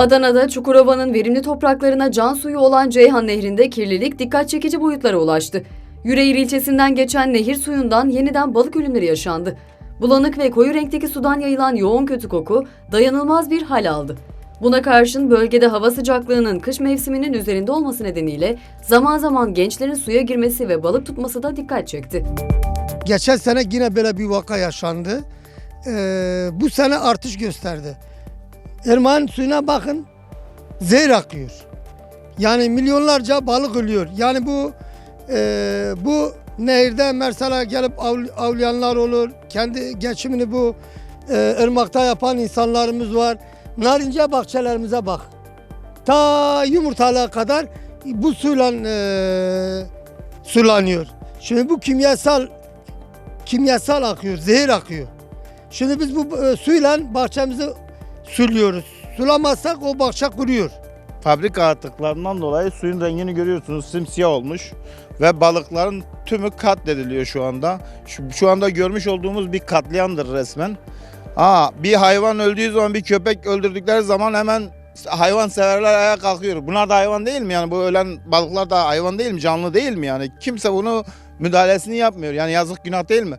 Adana'da Çukurova'nın verimli topraklarına can suyu olan Ceyhan Nehri'nde kirlilik dikkat çekici boyutlara ulaştı. Yüreğir ilçesinden geçen nehir suyundan yeniden balık ölümleri yaşandı. Bulanık ve koyu renkteki sudan yayılan yoğun kötü koku dayanılmaz bir hal aldı. Buna karşın bölgede hava sıcaklığının kış mevsiminin üzerinde olması nedeniyle zaman zaman gençlerin suya girmesi ve balık tutması da dikkat çekti. Geçen sene yine böyle bir vaka yaşandı. Ee, bu sene artış gösterdi. Irmağın suyuna bakın zehir akıyor. Yani milyonlarca balık ölüyor. Yani bu e, bu nehirde mesela gelip avl- avlayanlar olur. Kendi geçimini bu e, ırmakta yapan insanlarımız var. Narince bahçelerimize bak. Ta yumurtalığa kadar bu suyla e, sulanıyor. Şimdi bu kimyasal kimyasal akıyor, zehir akıyor. Şimdi biz bu e, suyla bahçemizi suluyoruz. Sulamazsak o bahçe kuruyor. Fabrika atıklarından dolayı suyun rengini görüyorsunuz simsiyah olmuş ve balıkların tümü katlediliyor şu anda. Şu, şu anda görmüş olduğumuz bir katliamdır resmen. Aa, bir hayvan öldüğü zaman bir köpek öldürdükleri zaman hemen hayvan severler ayağa kalkıyor. Bunlar da hayvan değil mi yani bu ölen balıklar da hayvan değil mi canlı değil mi yani kimse bunu müdahalesini yapmıyor yani yazık günah değil mi?